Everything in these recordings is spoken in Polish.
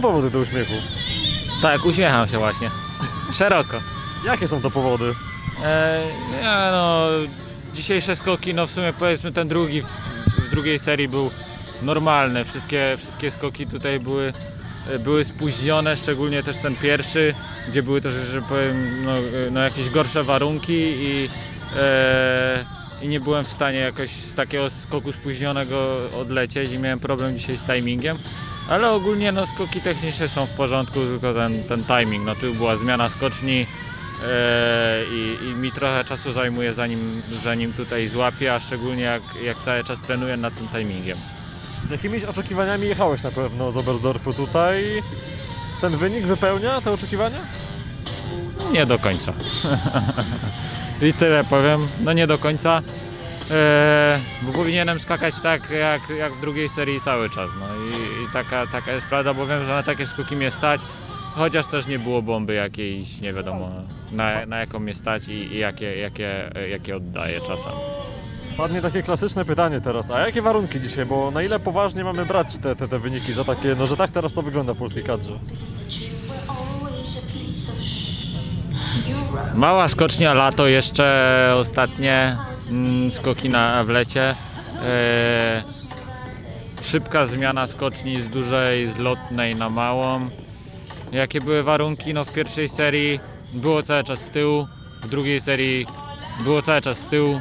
są powody do uśmiechu. Tak, uśmiecham się właśnie. Szeroko. Jakie są to powody? E, nie, no, dzisiejsze skoki, no w sumie powiedzmy ten drugi w, w drugiej serii był normalny. Wszystkie, wszystkie skoki tutaj były, były spóźnione, szczególnie też ten pierwszy, gdzie były też, że powiem, no, no jakieś gorsze warunki i, e, i nie byłem w stanie jakoś z takiego skoku spóźnionego odlecieć i miałem problem dzisiaj z timingiem. Ale ogólnie no, skoki techniczne są w porządku, tylko ten, ten timing. No, tu była zmiana skoczni, e, i, i mi trochę czasu zajmuje zanim, zanim tutaj złapię, a szczególnie jak, jak cały czas trenuję nad tym timingiem. Z jakimiś oczekiwaniami jechałeś na pewno z Oberstdorfu tutaj. Ten wynik wypełnia te oczekiwania? Nie do końca. I tyle powiem, no nie do końca. E, bo powinienem skakać tak jak, jak w drugiej serii cały czas. No i, i taka, taka jest prawda, bo wiem, że na takie skoki mnie stać. Chociaż też nie było bomby jakiejś, nie wiadomo na, na jaką mnie stać i, i jakie, jakie, jakie oddaję czasem. Padnie takie klasyczne pytanie teraz, a jakie warunki dzisiaj, bo na ile poważnie mamy brać te, te, te wyniki za takie, no że tak teraz to wygląda w polskiej kadrze? Mała skocznia lato jeszcze ostatnie mm, skoki na w lecie. E, szybka zmiana skoczni z dużej, z lotnej na małą. Jakie były warunki? No w pierwszej serii było cały czas z tyłu, w drugiej serii było cały czas z tyłu.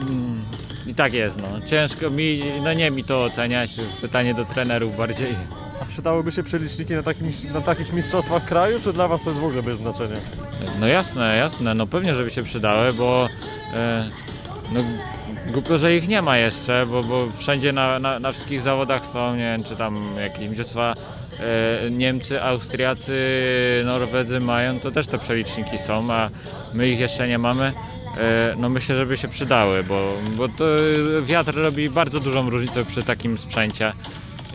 Mm, I tak jest, no. Ciężko mi, no nie mi to oceniać, pytanie do trenerów bardziej. A przydałyby się przeliczniki na, takim, na takich mistrzostwach kraju, czy dla Was to jest w ogóle bez znaczenia? No jasne, jasne, no pewnie, żeby się przydały, bo e, no, głupio, że ich nie ma jeszcze, bo, bo wszędzie na, na, na wszystkich zawodach są, nie wiem, czy tam jakieś mistrzostwa e, Niemcy, Austriacy, Norwedzy mają, to też te przeliczniki są, a my ich jeszcze nie mamy. E, no myślę, żeby się przydały, bo, bo to wiatr robi bardzo dużą różnicę przy takim sprzęcie.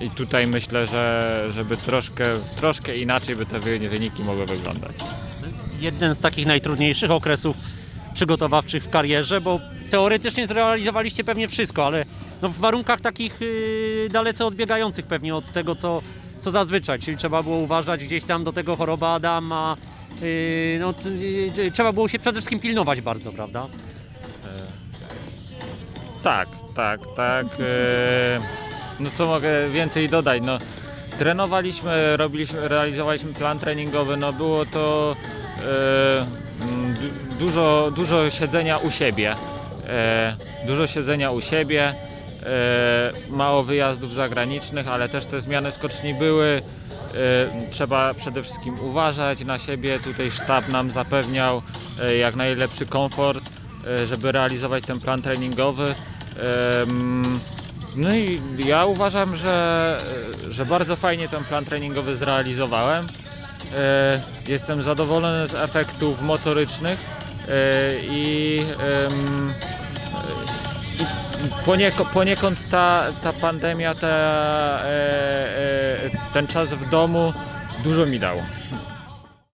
I tutaj myślę, że żeby troszkę, troszkę inaczej by te wy- wyniki mogły wyglądać. jeden z takich najtrudniejszych okresów przygotowawczych w karierze, bo teoretycznie zrealizowaliście pewnie wszystko, ale no w warunkach takich yy, dalece odbiegających pewnie od tego, co, co zazwyczaj, czyli trzeba było uważać gdzieś tam do tego choroba Adama, yy, no, yy, trzeba było się przede wszystkim pilnować bardzo, prawda? Tak, tak, tak. e, No co mogę więcej dodać? No, trenowaliśmy, robiliśmy, realizowaliśmy plan treningowy, no było to e, du- dużo, dużo siedzenia u siebie. E, Dużo siedzenia u siebie, e, mało wyjazdów zagranicznych, ale też te zmiany skoczni były. E, Trzeba przede wszystkim uważać na siebie. Tutaj sztab nam zapewniał e, jak najlepszy komfort, e, żeby realizować ten plan treningowy. Em, No i ja uważam, że, że bardzo fajnie ten plan treningowy zrealizowałem. E, Jestem zadowolony z efektów motorycznych e, i poniekąd ta, ta pandemia, ta, e, ten czas w domu dużo mi dał.